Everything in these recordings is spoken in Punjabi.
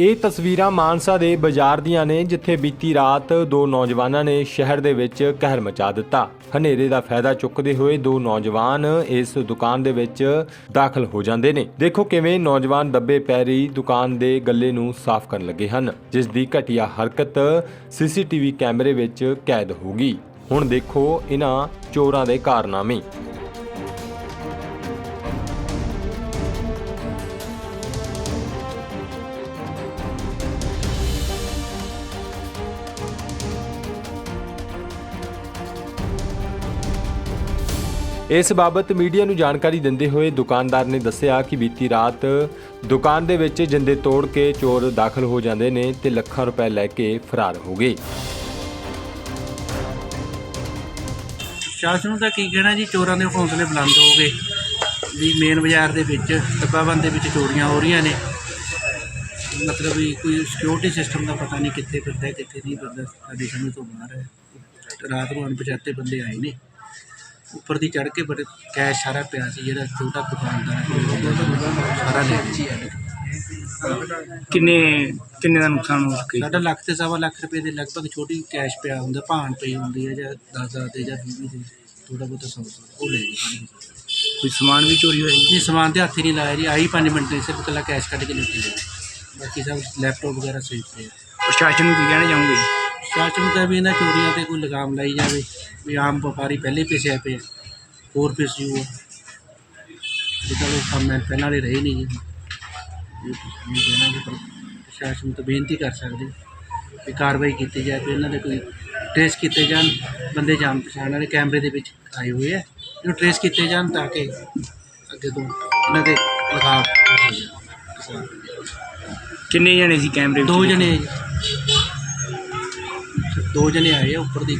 ਇਹ ਤਸਵੀਰਾਂ ਮਾਨਸਾ ਦੇ ਬਾਜ਼ਾਰ ਦੀਆਂ ਨੇ, ਜਿੱਥੇ ਬੀਤੀ ਰਾਤ ਦੋ ਨੌਜਵਾਨਾਂ ਨੇ ਸ਼ਹਿਰ ਦੇ ਵਿੱਚ ਕਹਿਰ ਮਚਾ ਦਿੱਤਾ। ਹਨੇਰੇ ਦਾ ਫਾਇਦਾ ਚੁੱਕਦੇ ਹੋਏ ਦੋ ਨੌਜਵਾਨ ਇਸ ਦੁਕਾਨ ਦੇ ਵਿੱਚ ਦਾਖਲ ਹੋ ਜਾਂਦੇ ਨੇ। ਦੇਖੋ ਕਿਵੇਂ ਨੌਜਵਾਨ ਦੱਬੇ ਪੈਰੀ ਦੁਕਾਨ ਦੇ ਗੱਲੇ ਨੂੰ ਸਾਫ਼ ਕਰਨ ਲੱਗੇ ਹਨ, ਜਿਸ ਦੀ ਘਟੀਆ ਹਰਕਤ ਸੀਸੀਟੀਵੀ ਕੈਮਰੇ ਵਿੱਚ ਕੈਦ ਹੋ ਗਈ। ਹੁਣ ਦੇਖੋ ਇਹਨਾਂ ਚੋਰਾਂ ਦੇ ਕਾਰਨਾਮੇ। ਇਸ ਬਾਬਤ ਮੀਡੀਆ ਨੂੰ ਜਾਣਕਾਰੀ ਦਿੰਦੇ ਹੋਏ ਦੁਕਾਨਦਾਰ ਨੇ ਦੱਸਿਆ ਕਿ ਬੀਤੀ ਰਾਤ ਦੁਕਾਨ ਦੇ ਵਿੱਚ ਜਿੰਦੇ ਤੋੜ ਕੇ ਚੋਰ ਦਾਖਲ ਹੋ ਜਾਂਦੇ ਨੇ ਤੇ ਲੱਖਾਂ ਰੁਪਏ ਲੈ ਕੇ ਫਰਾਰ ਹੋ ਗਏ। ਸ਼ਾਸਨ ਨੂੰ ਤਾਂ ਕੀ ਕਹਿਣਾ ਜੀ? ਚੋਰਾਂ ਦੇ ਹੌਸਲੇ ਬੁਲੰਦ ਹੋ ਗਏ। ਵੀ ਮੇਨ ਬਾਜ਼ਾਰ ਦੇ ਵਿੱਚ ਡੱਬਾਬੰਦ ਦੇ ਵਿੱਚ ਚੋਰੀਆਂ ਹੋ ਰਹੀਆਂ ਨੇ। ਮਤਲਬ ਵੀ ਕੋਈ ਸਿਕਿਉਰਿਟੀ ਸਿਸਟਮ ਦਾ ਪਤਾ ਨਹੀਂ ਕਿੱਥੇ ਫਿਰਦਾ ਕਿੱਥੇ ਨਹੀਂ ਫਿਰਦਾ। ਸਾਡੀ ਸਮਝ ਤੋਂ ਬਾਹਰ ਹੈ। ਰਾਤ ਨੂੰ ਅਣਪਛਾਤੇ ਬੰਦੇ ਆਏ ਨੇ। ਉੱਪਰ ਦੀ ਚੜ੍ਹ ਕੇ ਬੜੇ ਕੈਸ਼ ਸਾਰਾ ਪਿਆ ਸੀ ਜਿਹੜਾ ਛੋਟਾ ਦੁਕਾਨਦਾਰ ਹੈ। ਸਾਰਾ ਲੈ ਗਏ ਕਿੰਨੇ ਕਿੰਨੇ ਦਾ ਨੁਕਸਾਨ ਹੋ ਚੁੱਕਿਆ ਸਾਡਾ ਲੱਖ ਤੇ ਸਵਾ ਲੱਖ ਰੁਪਏ ਦੇ ਲਗਭਗ ਛੋਟੀ ਕੈਸ਼ ਪਿਆ ਹੁੰਦਾ ਭਾਣ ਪਈ ਹੁੰਦੀ ਹੈ ਜਾਂ 10 ਦੇ ਜਾਂ 20 ਦੇ ਥੋੜਾ ਬਹੁਤਾ ਸੌ ਸੌ ਉਹ ਲੈ ਗਏ। ਕੋਈ ਸਮਾਨ ਵੀ ਚੋਰੀ ਹੋਇਆ ਜੀ? ਸਮਾਨ ਤੇ ਹੱਥ ਹੀ ਨਹੀਂ ਲਾਇਆ ਜੀ ਆਹੀ 5 ਮਿੰਟ ਦੇ ਸਿਰਫ ਇਕੱਲਾ ਕੈਸ਼ ਕੱਢ ਕੇ ਲੈ ਕੇ ਗਏ। ਬਾਕੀ ਸਭ ਲੈਪਟਾਪ ਵਗੈਰਾ ਸੇਫ ਤੇ ਪ੍ਰਸ਼ਾਸਨ ਨੂੰ ਕੀ ਕਹਿਣਾ ਚਾਹੋਗੇ? ਸ਼ਾਸਨ ਨੂੰ ਤਾਂ ਵੀ ਇਹਨਾਂ ਚੋਰੀਆਂ ਤੇ ਕੋਈ ਲਗਾਮ ਲਾਈ ਜਾਵੇ ਵੀ ਆਮ ਵਪਾਰੀ ਪਹਿਲੇ ਪਿਸਿਆ ਪਏ ਆ, ਹੋਰ ਪਿਸ ਜੂ ਜਿੱਦਾਂ ਉਹ ਕੰਮ ਹੈ ਪਹਿਲਾਂ ਵਾਲੇ ਰਹੇ ਨਹੀਂ ਜੀ। ਇਹ ਇਹ ਕਹਿਣਾ ਕਿ ਪਰ- ਪ੍ਰਸ਼ਾਸਨ ਤਾਂ ਬੇਨਤੀ ਕਰ ਸਕਦੇ ਵੀ ਕਾਰਵਾਈ ਕੀਤੀ ਜਾਏ ਤੇ ਇਹਨਾਂ ਦੇ ਕੋਈ ਟ੍ਰੇਸ ਕੀਤੇ ਜਾਣ ਬੰਦੇ ਜਾਣ ਪਛਾਣ ਵਾਲੇ ਕੈਮਰੇ ਦੇ ਵਿੱਚ ਆਏ ਹੋਏ ਆ। ਇਹਨੂੰ ਟ੍ਰੇਸ ਕੀਤੇ ਜਾਣ ਤਾਂ ਕਿ ਅੱਗੇ ਤੋਂ ਇਹਨਾਂ ਦੇ ਲਗਾਵ ਹੋ ਜਾਵੇ ਕਿੰਨੇ ਜਣੇ ਸੀ ਕੈਮਰੇ ਵਿੱਚ? ਦੋ ਜਣੇ ਦੋ ਜਣੇ ਆਏ ਆ ਉੱਪਰ ਦੀ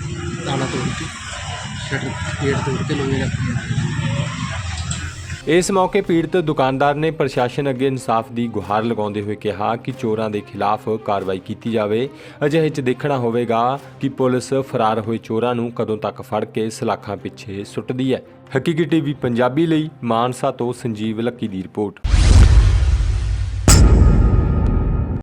ਤਾਲਾ ਤੋੜ ਕੇ, ਸ਼ਟਰ ਗੇਟ ਤੋੜ ਕੇ ਲੋਹੇ ਰੱਖ ਇਸ ਮੌਕੇ ਪੀੜਤ ਦੁਕਾਨਦਾਰ ਨੇ ਪ੍ਰਸ਼ਾਸਨ ਅੱਗੇ ਇਨਸਾਫ ਦੀ ਗੁਹਾਰ ਲਗਾਉਂਦੇ ਹੋਏ ਕਿਹਾ ਕਿ ਚੋਰਾਂ ਦੇ ਖਿਲਾਫ ਕਾਰਵਾਈ ਕੀਤੀ ਜਾਵੇ। ਅਜਿਹੇ 'ਚ ਦੇਖਣਾ ਹੋਵੇਗਾ ਕਿ ਪੁਲਿਸ ਫਰਾਰ ਹੋਏ ਚੋਰਾਂ ਨੂੰ ਕਦੋਂ ਤੱਕ ਫੜ ਕੇ ਸਲਾਖਾਂ ਪਿੱਛੇ ਸੁੱਟਦੀ ਹੈ। ਹਕੀਕੀ ਟੀਵੀ ਪੰਜਾਬੀ ਲਈ ਮਾਨਸਾ ਤੋਂ ਸੰਜੀਵ ਲੱਕੀ ਦੀ ਰਿਪੋਰਟ।